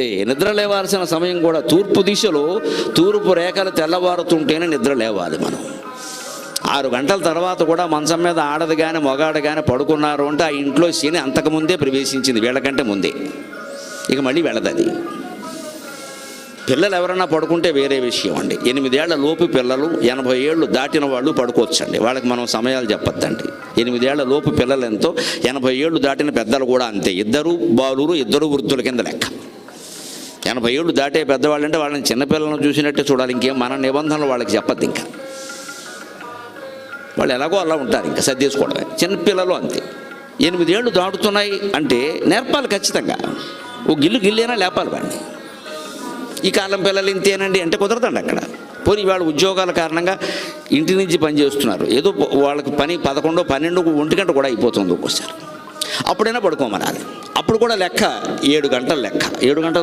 నిద్ర లేవాల్సిన సమయం కూడా తూర్పు దిశలో తూర్పు రేఖలు తెల్లవారుతుంటేనే నిద్ర లేవాలి మనం. ఆరు గంటల తర్వాత కూడా మంచం మీద ఆడదు కానీ మొగాడు కానీ పడుకున్నారు అంటే ఆ ఇంట్లో శని అంతకుముందే ప్రవేశించింది వీళ్ళకంటే ముందే. ఇక మళ్ళీ వెళ్ళదది పిల్లలు ఎవరైనా పడుకుంటే వేరే విషయం అండి. ఎనిమిదేళ్ళ లోపు పిల్లలు ఎనభై ఏళ్ళు దాటిన వాళ్ళు పడుకోవచ్చండి. వాళ్ళకి మనం సమయాలు చెప్పొద్దండి. ఎనిమిదేళ్ళ లోపు పిల్లలు ఎంతో ఎనభై ఏళ్ళు దాటిన పెద్దలు కూడా అంతే. ఇద్దరు బాలురు ఇద్దరు వృద్ధుల కింద లెక్క. ఎనభై ఏళ్ళు దాటే పెద్దవాళ్ళు అంటే వాళ్ళని చిన్నపిల్లలను చూసినట్టే చూడాలి. ఇంకేం మన నిబంధనలు వాళ్ళకి చెప్పద్దు ఇంకా. వాళ్ళు ఎలాగో అలా ఉంటారు ఇంకా సర్దేసుకోవడమే. చిన్నపిల్లలు అంతే. ఎనిమిదేళ్ళు దాటుతున్నాయి అంటే నేర్పాలి ఖచ్చితంగా. ఓ గిల్లు గిల్లేనా లేపాలి వాడిని. ఈ కాలం పిల్లలు ఇంతేనండి అంటే కుదరదండి అక్కడ. పోనీ వాళ్ళు ఉద్యోగాల కారణంగా ఇంటి నుంచి పని చేస్తున్నారు. ఏదో వాళ్ళకి పని పదకొండో పన్నెండు ఒంటి గంట కూడా అయిపోతుంది ఒక్కోసారి. అప్పుడైనా పడుకోమనాలి. అప్పుడు కూడా లెక్క ఏడు గంటల లెక్క. ఏడు గంటల